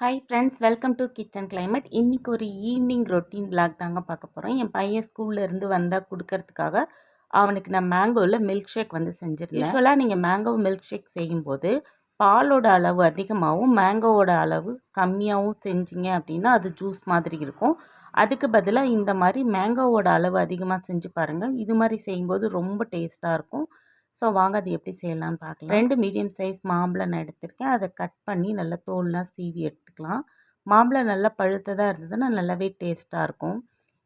Hi friends welcome to kitchen climate இன்றைக்கி ஒரு evening routine black தாங்க பார்க்க போகிறோம் என் பையன் ஸ்கூல்லேருந்து வந்தால் கொடுக்கறதுக்காக அவனுக்கு நான் மேங்கோவில் மில்க் ஷேக் வந்து செஞ்சிருக்கேன் யூஸ்வலாக நீங்கள் மேங்கோ மில்க் ஷேக் செய்யும்போது பாலோட அளவு அதிகமாகவும் மேங்கோவோட அளவு கம்மியாகவும் செஞ்சீங்க அப்படின்னா அது ஜூஸ் மாதிரி இருக்கும். அதுக்கு பதிலாக இந்த மாதிரி மேங்கோவோட அளவு அதிகமாக செஞ்சு பாருங்கள் இது மாதிரி செய்யும்போது ரொம்ப டேஸ்ட்டாக இருக்கும். ஸோ வாங்க அது எப்படி செய்யலாம்னு பார்க்கலாம். ரெண்டு மீடியம் சைஸ் மாம்பழம் நான் எடுத்திருக்கேன். அதை கட் பண்ணி நல்லா தோல்லாம் சீவி எடுத்துக்கலாம். மாம்பழம் நல்லா பழுத்ததாக இருந்ததுன்னா நல்லாவே டேஸ்ட்டாக இருக்கும்.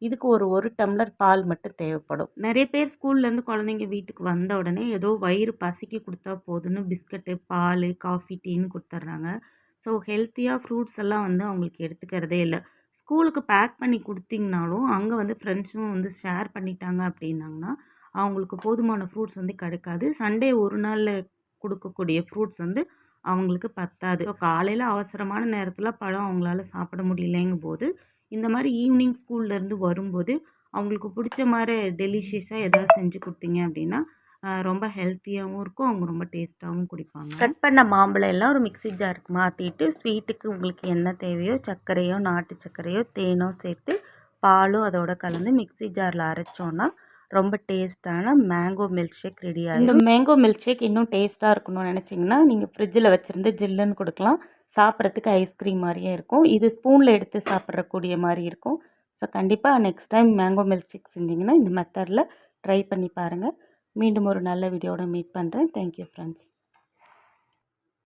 இதுக்கு ஒரு ஒரு டம்ளர் பால் மட்டும் தேவைப்படும். நிறைய பேர் ஸ்கூல்லேருந்து குழந்தைங்க வீட்டுக்கு வந்த உடனே ஏதோ வயிறு பசிக்கு கொடுத்தா போதுன்னு பிஸ்கட்டு பால் காஃபி டீன்னு கொடுத்துட்றாங்க. ஸோ ஹெல்த்தியாக ஃப்ரூட்ஸ் எல்லாம் வந்து அவங்களுக்கு எடுத்துக்கிறதே இல்லை. ஸ்கூலுக்கு பேக் பண்ணி கொடுத்தீங்கனாலும் அங்கே வந்து ஃப்ரெண்ட்ஸும் வந்து ஷேர் பண்ணிட்டாங்க அப்படின்னாங்கன்னா அவங்களுக்கு போதுமான ஃப்ரூட்ஸ் வந்து கிடைக்காது. சண்டே ஒரு நாளில் கொடுக்கக்கூடிய ஃப்ரூட்ஸ் வந்து அவங்களுக்கு பத்தாது. ஸோ காலையில் அவசரமான நேரத்தில் பழம் அவங்களால சாப்பிட முடியலைங்கும் போது இந்த மாதிரி ஈவினிங் ஸ்கூல்லேருந்து வரும்போது அவங்களுக்கு பிடிச்ச மாதிரி டெலிஷியஸாக எதாவது செஞ்சு கொடுத்தீங்க அப்படின்னா ரொம்ப ஹெல்த்தியாகவும் இருக்கும். அவங்க ரொம்ப டேஸ்ட்டாகவும் குடிப்பாங்க. கட் பண்ண மாம்பழம் எல்லாம் ஒரு மிக்சி ஜாருக்கு மாற்றிட்டு ஸ்வீட்டுக்கு உங்களுக்கு என்ன தேவையோ சர்க்கரையோ நாட்டு சர்க்கரையோ தேனோ சேர்த்து பாலும் அதோட கலந்து மிக்சி ஜாரில் அரைச்சோன்னா ரொம்ப டேஸ்ட்டான மேங்கோ மில்க் ஷேக் ரெடி ஆகும் இந்த மேங்கோ மில்க் ஷேக் இன்னும் டேஸ்ட்டாக இருக்கணும்னு நினச்சிங்கன்னா நீங்கள் ஃப்ரிட்ஜில் வச்சுருந்து ஜில்லுன்னு கொடுக்கலாம். சாப்பிட்றதுக்கு ஐஸ்கிரீம் மாதிரியே இருக்கும். இது ஸ்பூனில் எடுத்து சாப்பிட்றக்கூடிய மாதிரி இருக்கும். ஸோ கண்டிப்பாக next time mango milkshake செஞ்சிங்கன்னா இந்த மெத்தடில் ட்ரை பண்ணி பாருங்கள் மீண்டும் ஒரு நல்ல வீடியோட மீட் பண்ணுறேன் தேங்க்யூ ஃப்ரெண்ட்ஸ்